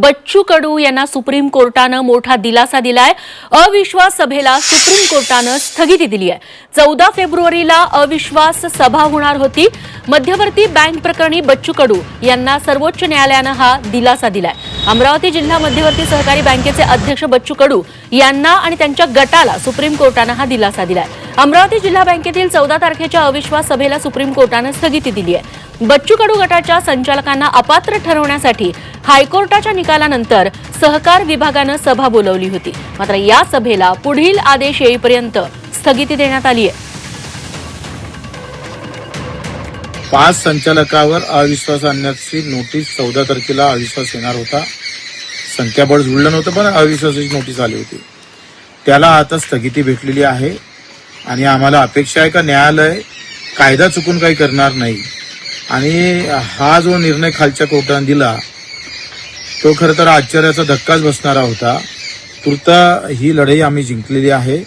बच्चू कडू यांना सुप्रीम कोर्टानं मोठा दिलासा दिलाय. अविश्वास सभेला सुप्रीम कोर्टानं स्थगिती दिली आहे. चौदा फेब्रुवारीला अविश्वास सभा होणार होती. मध्यवर्ती बँक प्रकरणी बच्चू कडू यांना सर्वोच्च न्यायालयानं हा दिलासा दिलाय. अमरावती जिल्हा मध्यवर्ती सहकारी बँकेचे अध्यक्ष बच्चू कडू यांना आणि त्यांच्या गटाला सुप्रीम कोर्टानं हा दिलासा दिलाय. अमरावती जिल्हा बँकेतील चौदा तारखेच्या अविश्वास सभेला सुप्रीम कोर्टानं स्थगिती दिली आहे. बच्चू कडू गटाच्या संचालकांना अपात्र ठरवण्यासाठी हायकोर्टाच्या निकालानंतर सहकार विभागानं सभा बोलवली होती. मात्र या सभेला पुढील आदेश येईपर्यंत स्थगिती देण्यात आली आहे. पाच संचालकावर अविश्वास आणण्याची नोटीस चौदा तारखेला अविश्वास येणार होता. संख्याबळ जुळलं नव्हतं पण अविश्वासाची नोटीस आली होती. त्याला आता स्थगिती भेटलेली आहे. आणि आम्हाला अपेक्षा आहे का न्यायालय कायदा चुकून काही करणार नाही. आणि हा जो निर्णय खालच्या कोर्टाने दिला तो खरं तर आश्चर्याचा धक्काच बसणारा होता. तूर्त ही लढाई आम्ही जिंकलेली आहे.